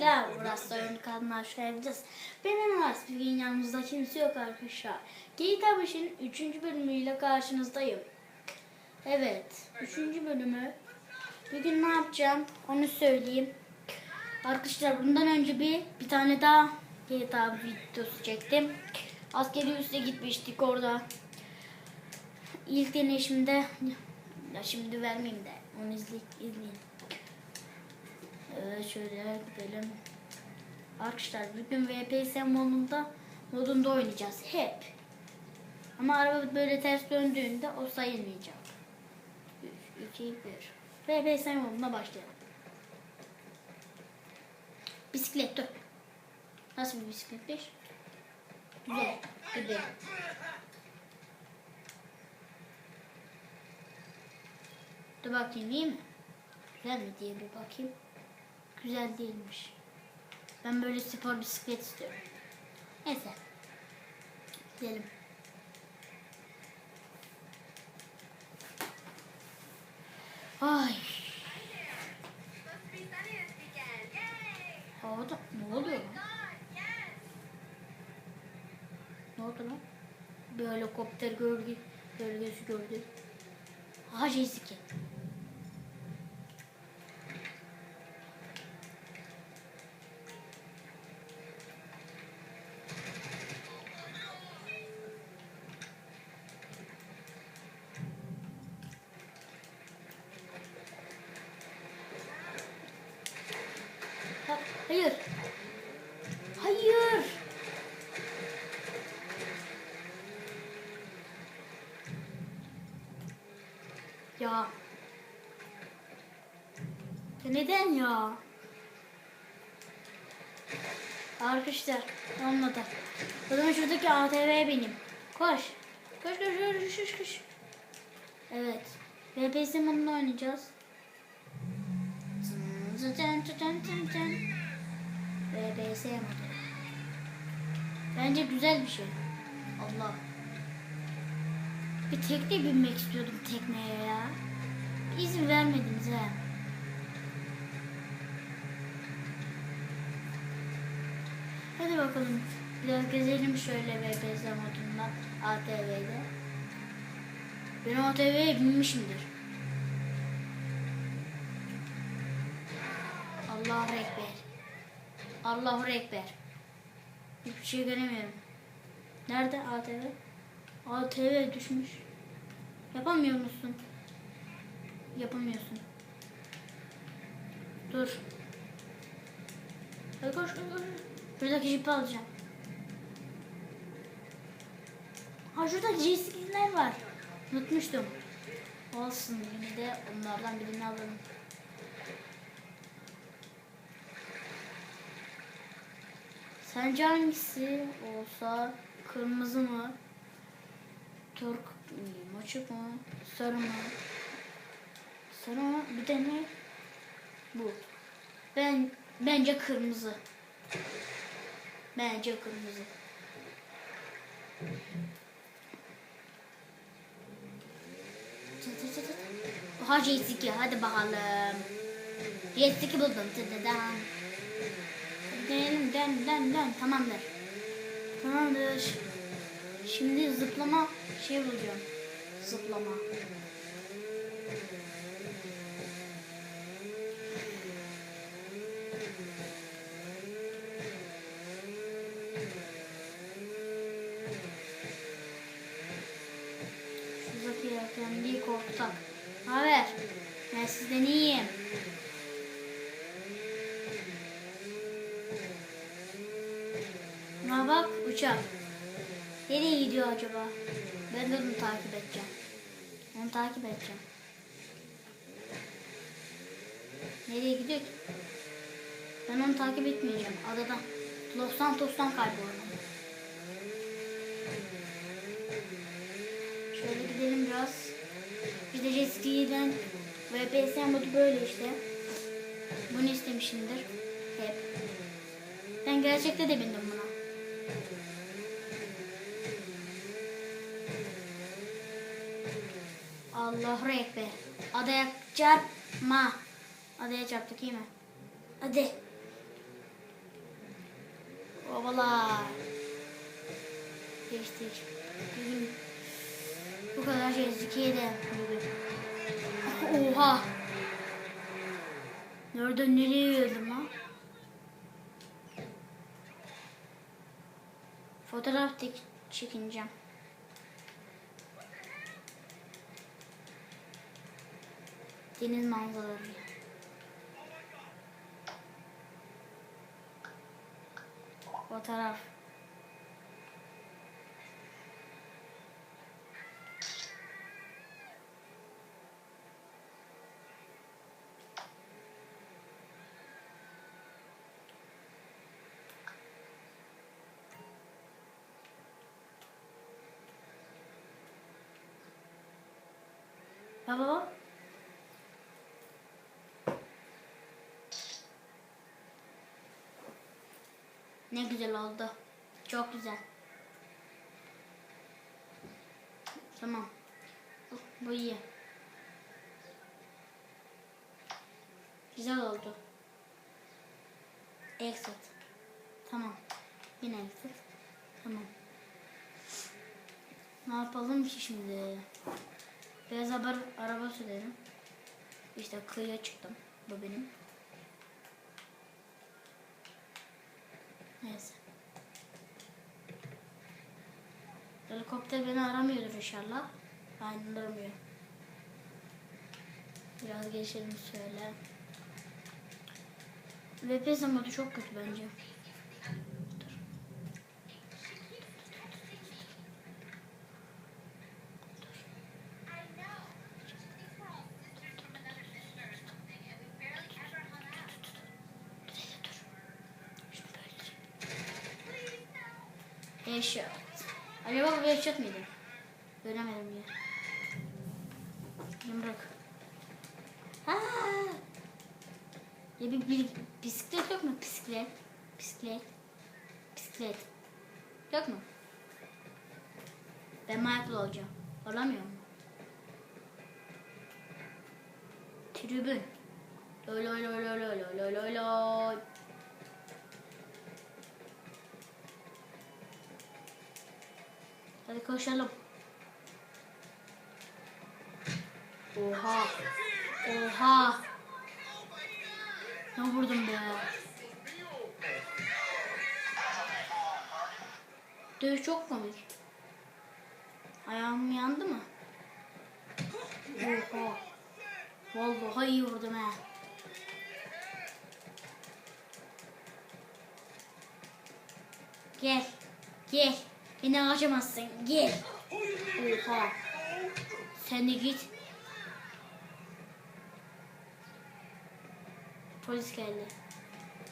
arkadaşlar. Burası oyun kanalına hoş geldiniz. Benim Aras. Bugün yanımızda kimse yok arkadaşlar. GTA 5'in 3. bölümüyle karşınızdayım. Evet. 3. bölümü. Bugün ne yapacağım onu söyleyeyim. Arkadaşlar bundan önce bir bir tane daha GTA videosu çektim. Askeri üste gitmiştik orada. İlk deneyişimde ya şimdi vermeyeyim de onu izle, izleyin. Evet şöyle gidelim. Arkadaşlar bugün VPS modunda modunda oynayacağız hep. Ama araba böyle ters döndüğünde o sayılmayacak. 3, 2, 1. VPS moduna başlayalım. Bisiklet dur. Nasıl bir bisikletmiş? Güzel. Gidelim. Dur bakayım iyi mi? Güzel mi diye bir bakayım. Güzel değilmiş. Ben böyle spor bisiklet istiyorum. Neyse. Gidelim. Ay. Havada ne oluyor? Ne oldu lan? Bir helikopter gölge, gölgesi gördüm. Aha Jessica. Hayır. Hayır. Ya. Ya neden ya? Arkadaşlar olmadı. O zaman şuradaki ATV'ye benim. Koş. Koş koş koş koş koş. Evet. VPS modunda oynayacağız. Zın zın zın zın zın VPS modu. Bence güzel bir şey. Allah. Bir tekne binmek istiyordum tekneye ya. İzin vermediniz ha. Hadi bakalım. Biraz gezelim şöyle VPS modunda ATV'de. Ben ATV'ye binmişimdir. Allahu Ekber. Allahu Ekber. Hiçbir şey göremiyorum. Nerede ATV? ATV düşmüş. Yapamıyor musun? Yapamıyorsun. Dur. Koş koş koş. Şuradaki jipi alacağım. Ha şurada J8'ler var. Unutmuştum. Olsun yine de onlardan birini alalım. Sence hangisi olsa kırmızı mı? Turk mı? Açık mı? Sarı mı? Sarı mı? Bir de ne? Bu. Ben bence kırmızı. Bence kırmızı. Oha J2 hadi bakalım. J2 buldum. Tıdıdan. Dön dön dön dön. Tamamdır. Tamamdır. Şimdi zıplama şey bulacağım. Zıplama. Şuradaki yelkenliği korktak. Haber. Ben sizden iyiyim. Ha bak uçak. Nereye gidiyor acaba? Ben de onu takip edeceğim. Onu takip edeceğim. Nereye gidiyor ki? Ben onu takip etmeyeceğim. Adadan. Los Santos'tan kayboldum. Şöyle gidelim biraz. Bir de jet ski'den VPS modu böyle işte. Bunu istemişimdir. Hep. Ben gerçekte de bindim buna. Allahu Ekber. Adaya çarpma. Adaya çarptık iyi mi? Hadi. Babalar. Geçtik. Bugün bu kadar şey Türkiye'de bugün. Oha. Nereden nereye geldim lan? Fotoğraf çekineceğim. Deniz manzaraları. Fotoğraf. Ya. Ne güzel oldu. Çok güzel. Tamam. Bu iyi. Güzel oldu. Exit. Tamam. Yine exit. Tamam. Ne yapalım ki şimdi? Beyaz haber araba sürerim. İşte kıyıya çıktım. Bu benim. Neyse. Helikopter beni aramıyordur inşallah. Aynen aramıyor. Biraz geçelim şöyle. VPS modu çok kötü bence. Headshot. Acaba bu headshot mıydı? Göremedim ya. Yumruk. Ha! Ya bir, bir bisiklet yok mu? Bisiklet. Bisiklet. Bisiklet. Yok mu? Ben Michael olacağım. Olamıyor mu? Tribün. Lol lol lol lol lol lol lol Hadi koşalım. Oha. Oha. Ne vurdum be. Dövüş çok komik. Ayağım yandı mı? Oha. Vallahi iyi vurdum ha. Gel. Gel. Beni kaçamazsın. Gel. Oha. Sen git. Polis geldi.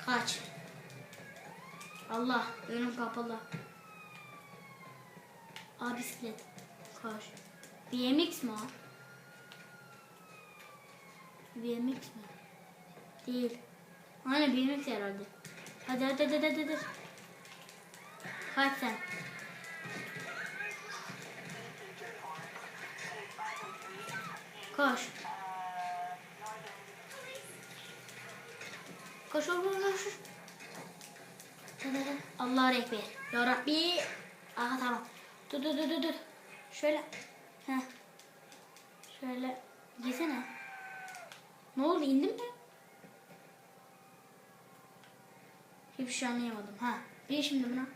Kaç. Allah önüm kapalı. Aa bisiklet. Koş. BMX mi o? BMX mi? Değil. Aynen BMX herhalde. Hadi hadi hadi hadi hadi. Kaç sen. Koş. Koş koş koş. Allah'a ekber. Ya Rabbi. Aha tamam. Dur dur dur dur. Şöyle. Heh. Şöyle. Yesene. Ne oldu indin mi? Hiçbir şey anlayamadım. Ha. Bir şimdi buna.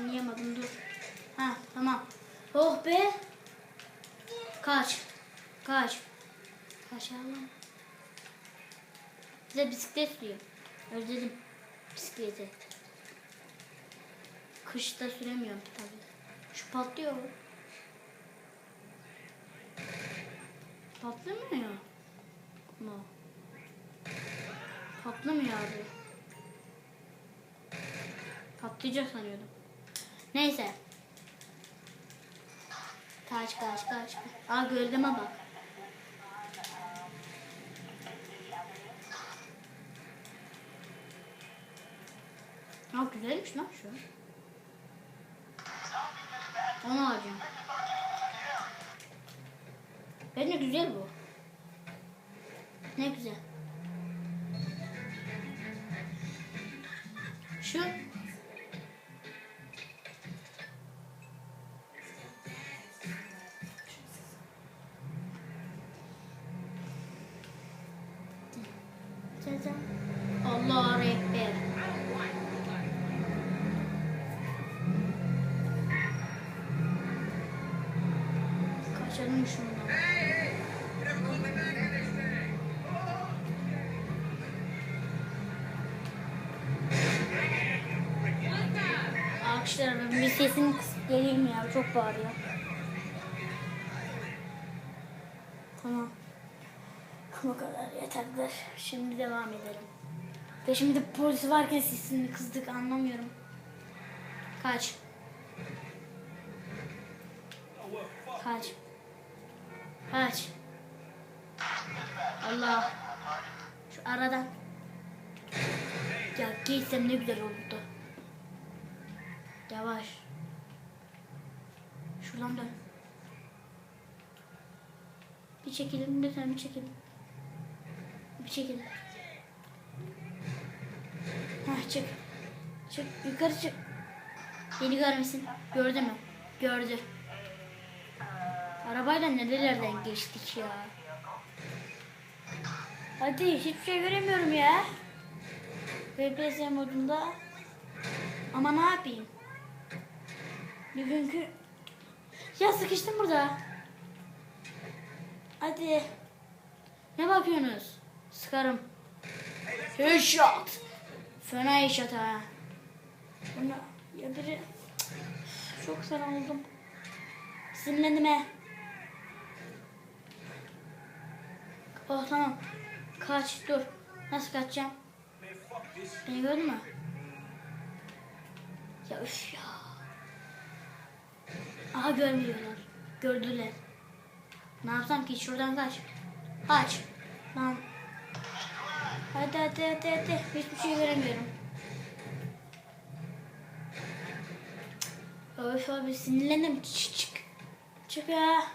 Anlayamadım dur. Ha tamam. Oh be. Kaç. Kaç. Kaç Allah'ım. Size bisiklet sürüyor. Özledim bisikleti. Kışta süremiyorum tabii. Şu patlıyor. Patlamıyor. No. Patlamıyor abi. Patlayacak sanıyordum. Neyse. Kaç kaç kaç. Aa gölgeme bak. Ha güzelmiş lan şu. Onu alacağım. Bence güzel bu. Ne güzel. Arkadaşlar bir sesini kısıp geleyim ya çok bağırıyor. Tamam. Bu kadar yeterler. Şimdi devam edelim. Ve şimdi polis varken sesini kızdık anlamıyorum. Kaç. Kaç. Kaç. Allah. Şu aradan. Ya giysem ne güzel olurdu. Yavaş. Şuradan dön. Bir çekilin lütfen bir çekilin. Bir çekilin. Hah çık. Çık yukarı çık. Beni görmesin. Gördü mü? Gördü. Arabayla nerelerden geçtik ya. Hadi hiçbir şey göremiyorum ya. FPS modunda. Ama ne yapayım? Bugünkü... Ya sıkıştım burada. Hadi. Ne bakıyorsunuz? Sıkarım. Headshot. Fena headshot ha. Bunu ya biri... Çok fena oldum. Sinirlendim he. Oh tamam. Kaç dur. Nasıl kaçacağım? Beni gördün mü? Ya üf ya. Aha görmüyorlar. Gördüler. Ne yapsam ki şuradan kaç. Kaç. Lan. Hadi hadi hadi hadi. Hiçbir şey göremiyorum. Öf abi sinirlendim. Çık çık. Çık ya.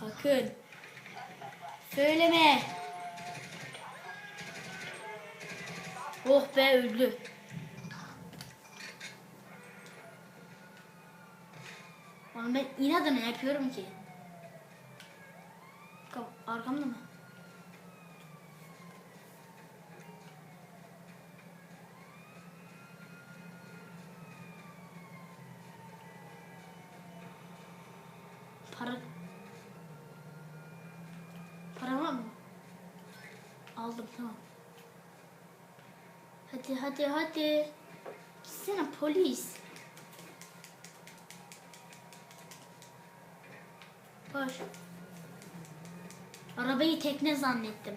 Sakın. Söyleme. Oh be öldü. Oğlum ben inadına yapıyorum ki. Arkamda mı? Para... Para var mı? Aldım tamam. Hadi hadi hadi. Gitsene polis. Koş. Arabayı tekne zannettim.